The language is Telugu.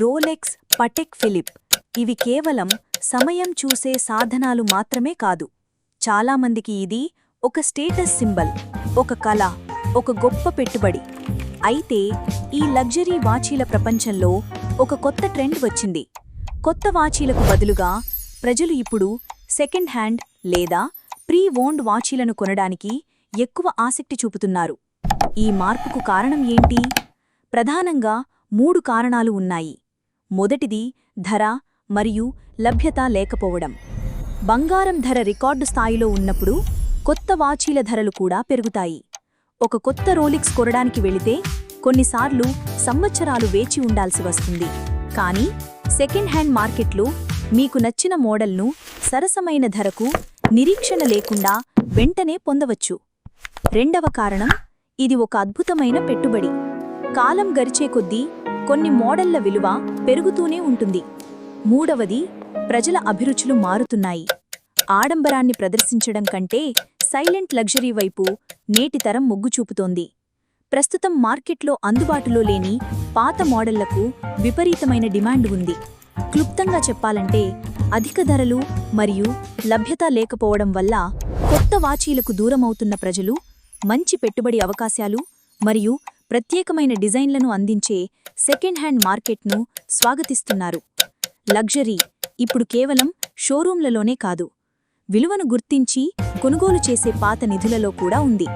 Rolex పటెక్ Philip. ఇవి కేవలం సమయం చూసే సాధనాలు మాత్రమే కాదు. చాలామందికి ఇది ఒక స్టేటస్ సింబల్ ఒక కళ ఒక గొప్ప పెట్టుబడి. అయితే ఈ లగ్జరీ వాచీల ప్రపంచంలో ఒక కొత్త ట్రెండ్ వచ్చింది. కొత్త వాచీలకు బదులుగా ప్రజలు ఇప్పుడు సెకండ్ హ్యాండ్ లేదా ప్రీ ఓన్డ్ వాచీలను కొనడానికి ఎక్కువ ఆసక్తి చూపుతున్నారు. ఈ మార్పుకు కారణం ఏంటి? ప్రధానంగా మూడు కారణాలు ఉన్నాయి. మొదటిది ధర మరియు లభ్యత లేకపోవడం. బంగారం ధర రికార్డు స్థాయిలో ఉన్నప్పుడు కొత్త వాచీల ధరలు కూడా పెరుగుతాయి. ఒక కొత్త రోలిక్స్ కొనడానికి వెళితే కొన్నిసార్లు సంవత్సరాలు వేచి ఉండాల్సి వస్తుంది. కానీ సెకండ్ హ్యాండ్ మార్కెట్లో మీకు నచ్చిన మోడల్ను సరసమైన ధరకు నిరీక్షణ లేకుండా వెంటనే పొందవచ్చు. రెండవ కారణం ఇది ఒక అద్భుతమైన పెట్టుబడి. కాలం గరిచే కొద్దీ కొన్ని మోడళ్ళ విలువ పెరుగుతూనే ఉంటుంది. మూడవది ప్రజల అభిరుచులు మారుతున్నాయి. ఆడంబరాన్ని ప్రదర్శించడం కంటే సైలెంట్ లగ్జరీ వైపు నేటితరం మొగ్గు చూపుతోంది. ప్రస్తుతం మార్కెట్లో అందుబాటులో లేని పాత మోడళ్ళకు విపరీతమైన డిమాండ్ ఉంది. క్లుప్తంగా చెప్పాలంటే అధిక ధరలు మరియు లభ్యత లేకపోవడం వల్ల కొత్త వాచీలకు దూరమవుతున్న ప్రజలు మంచి పెట్టుబడి అవకాశాలు మరియు ప్రత్యేకమైన డిజైన్లను అందించే సెకండ్ హ్యాండ్ మార్కెట్ను స్వాగతిస్తున్నారు. లగ్జరీ ఇప్పుడు కేవలం షోరూంలలోనే కాదు విలువను గుర్తించి కొనుగోలు చేసే పాత నిధులలో కూడా ఉంది.